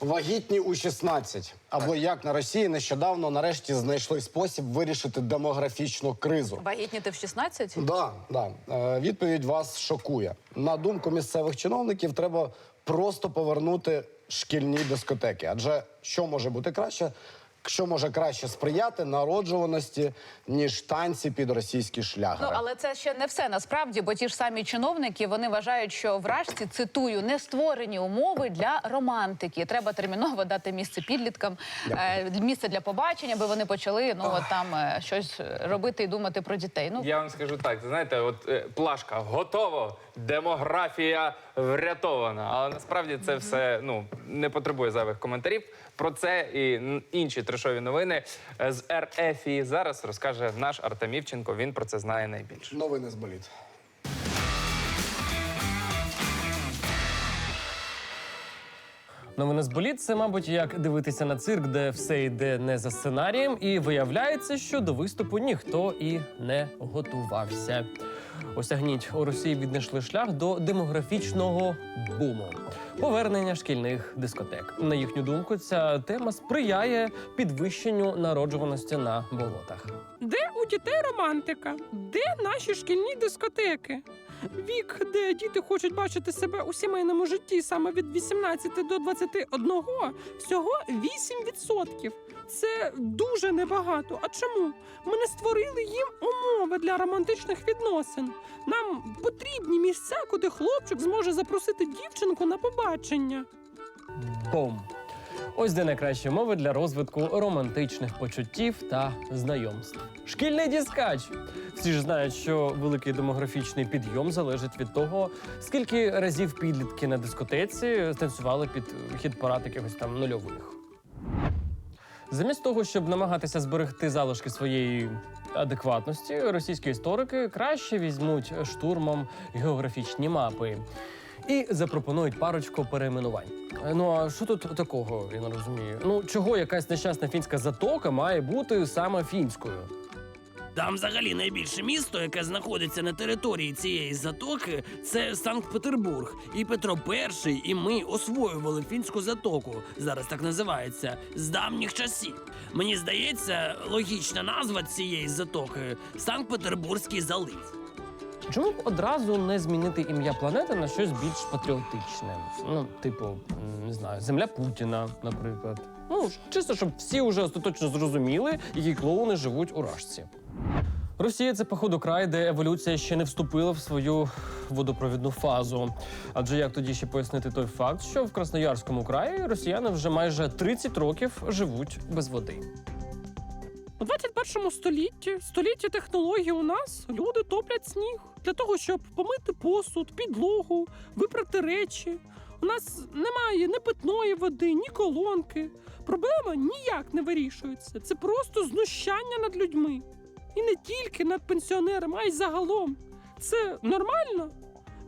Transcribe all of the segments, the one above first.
Вагітні у 16. Або як на Росії нещодавно нарешті знайшли спосіб вирішити демографічну кризу. Вагітніти в 16? Да, да. Е, відповідь вас шокує. На думку місцевих чиновників, треба просто повернути шкільні дискотеки. Адже що може бути краще? Що може краще сприяти народжуваності, ніж танці під російські шлягери? Ну але це ще не все насправді, бо ті ж самі чиновники вони вважають, що в Рашці цитую не створені умови для романтики. Треба терміново дати місце підліткам, е, місце для побачення, аби вони почали ну от там е, щось робити і думати про дітей. Ну Я вам скажу так, знаєте, от е, плашка готово, демографія врятована. Але насправді це все ну не потребує зайвих коментарів. Про це і інші трешові новини е, з РФ зараз розкаже наш Артем Івченко. Він про це знає найбільше. Новини з боліт. Новини з боліт це, мабуть, як дивитися на цирк, де все йде не за сценарієм, і виявляється, що до виступу ніхто і не готувався. Осягніть, у Росії віднайшли шлях до демографічного буму. Повернення шкільних дискотек. На їхню думку, ця тема сприяє підвищенню народжуваності на болотах. Де у дітей романтика? Де наші шкільні дискотеки? Вік, де діти хочуть бачити себе у сімейному житті саме від 18 до 21, всього 8%. Це дуже небагато. А чому? Ми не створили їм умови для романтичних відносин. Нам потрібні місця, куди хлопчик зможе запросити дівчинку на побачення. Бом! Ось де найкращі умови для розвитку романтичних почуттів та знайомств. Шкільний діскач. Всі ж знають, що великий демографічний підйом залежить від того, скільки разів підлітки на дискотеці станцювали під хіт парад якихось там нульових. Замість того, щоб намагатися зберегти залишки своєї адекватності, російські історики краще візьмуть штурмом географічні мапи і запропонують парочку перейменувань. Е, Ну а що тут такого, я не розумію? Ну чого якась нещасна фінська затока має бути саме фінською? Там взагалі найбільше місто, яке знаходиться на території цієї затоки, це Санкт-Петербург. І Петро І, і ми освоювали фінську затоку. Зараз так називається з давніх часів. Мені здається, логічна назва цієї затоки Санкт-Петербурзький залив. Чому б одразу не змінити ім'я планети на щось більш патріотичне? Ну, типу, не знаю, земля Путіна, наприклад. Ну, чисто, щоб всі вже остаточно зрозуміли, які клоуни живуть у рашці. Росія це, походу, край, де еволюція ще не вступила в свою водопровідну фазу. Адже як тоді ще пояснити той факт, що в Красноярському краї росіяни вже майже 30 років живуть без води. У 21 столітті, столітті технологій у нас люди топлять сніг для того, щоб помити посуд, підлогу, випрати речі. У нас немає ні питної води, ні колонки. Проблема ніяк не вирішується. Це просто знущання над людьми. І не тільки над пенсіонерами, а й загалом. Це нормально.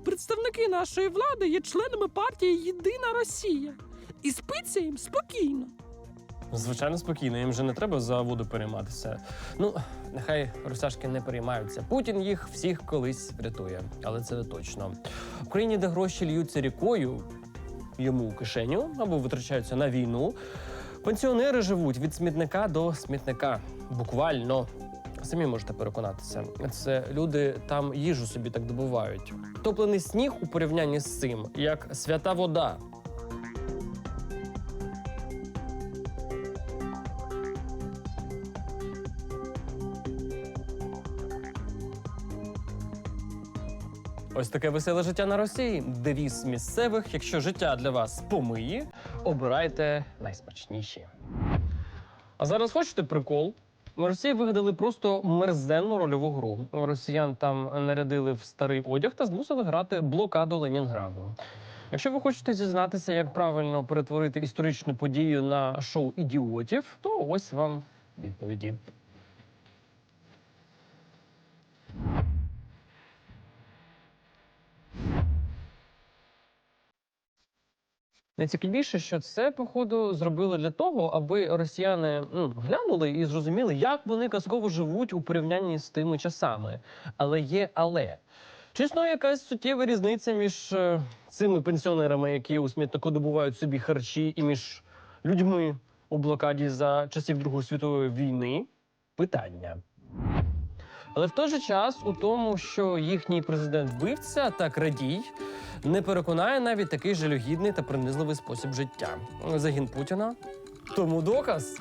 Представники нашої влади є членами партії Єдина Росія. І спиться їм спокійно. Звичайно, спокійно, їм вже не треба за воду перейматися. Ну, нехай русяшки не переймаються. Путін їх всіх колись врятує, але це не точно. В країні, де гроші льються рікою, йому у кишеню або витрачаються на війну. Пенсіонери живуть від смітника до смітника. Буквально. Самі можете переконатися. Це люди там їжу собі так добувають. Топлений сніг у порівнянні з цим, як свята вода. Ось таке веселе життя на Росії. Девіз місцевих. Якщо життя для вас помиє, обирайте найсмачніші. А зараз хочете прикол? В Росії вигадали просто мерзенну рольову гру. Росіян там нарядили в старий одяг та змусили грати блокаду Ленінграду. Якщо ви хочете дізнатися, як правильно перетворити історичну подію на шоу ідіотів, то ось вам відповіді. Найцікавіше, що це, походу, зробили для того, аби росіяни ну, глянули і зрозуміли, як вони казково живуть у порівнянні з тими часами. Але є але. Чи існує якась суттєва різниця між е, цими пенсіонерами, які у смітнику добувають собі харчі, і між людьми у блокаді за часів Другої світової війни? Питання. Але в той же час у тому, що їхній президент вбивця та крадій, не переконає навіть такий жалюгідний та принизливий спосіб життя. Загін Путіна тому доказ.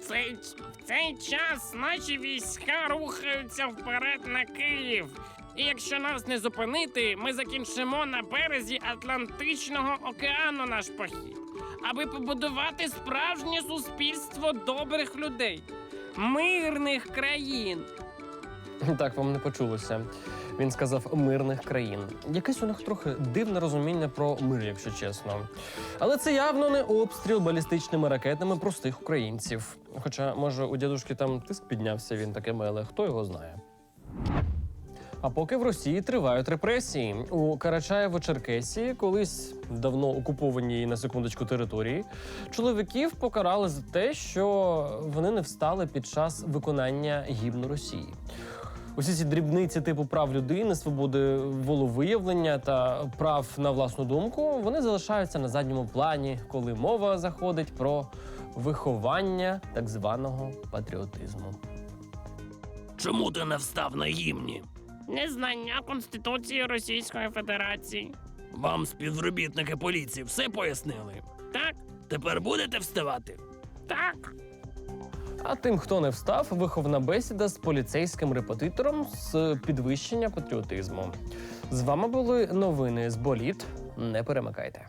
Цей, цей час наші війська рухаються вперед на Київ. І якщо нас не зупинити, ми закінчимо на березі Атлантичного океану наш похід, аби побудувати справжнє суспільство добрих людей, мирних країн. Так вам не почулося. Він сказав мирних країн. Якесь у них трохи дивне розуміння про мир, якщо чесно. Але це явно не обстріл балістичними ракетами простих українців. Хоча, може, у дядушки там тиск піднявся, він таке меле, хто його знає. А поки в Росії тривають репресії у Карачаєво-Черкесії, колись давно окупованій на секундочку території, чоловіків покарали за те, що вони не встали під час виконання гімну Росії. Усі ці дрібниці типу прав людини, свободи волевиявлення та прав на власну думку вони залишаються на задньому плані, коли мова заходить про виховання так званого патріотизму. Чому ти не встав на гімні? Незнання Конституції Російської Федерації. Вам співробітники поліції все пояснили. Так, Тепер будете вставати? так. А тим, хто не встав, виховна бесіда з поліцейським репетитором з підвищення патріотизму. З вами були новини з боліт. Не перемикайте.